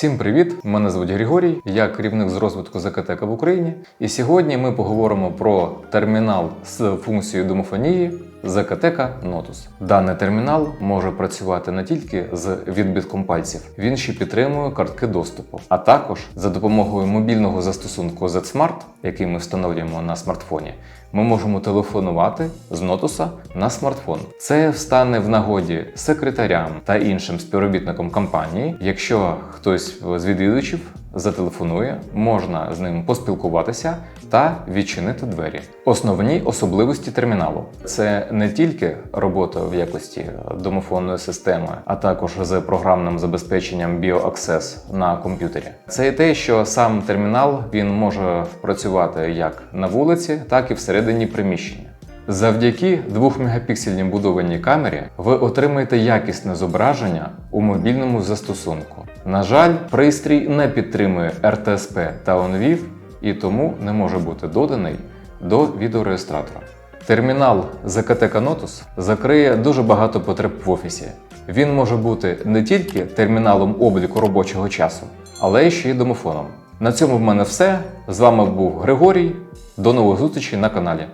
Всім привіт! Мене звуть Григорій, я керівник з розвитку ЗКТК в Україні. І сьогодні ми поговоримо про термінал з функцією домофонії ЗКТК Notus. Даний термінал може працювати не тільки з відбитком пальців, він ще підтримує картки доступу, а також за допомогою мобільного застосунку Z-Smart, який ми встановлюємо на смартфоні, ми можемо телефонувати з нотуса на смартфон. Це стане в нагоді секретарям та іншим співробітникам компанії. Якщо хтось з відвідувачів зателефонує, можна з ним поспілкуватися та відчинити двері. Основні особливості терміналу це не тільки робота в якості домофонної системи, а також з програмним забезпеченням BioAccess на комп'ютері. Це і те, що сам термінал він може працювати як на вулиці, так і всередині приміщення. Завдяки 2-мегапіксельній будованій камері ви отримаєте якісне зображення у мобільному застосунку. На жаль, пристрій не підтримує RTSP та OnVIV і тому не може бути доданий до відеореєстратора. Термінал ZKTK Notus закриє дуже багато потреб в офісі. Він може бути не тільки терміналом обліку робочого часу, але ще й домофоном. На цьому в мене все. З вами був Григорій. До нових зустрічей на каналі.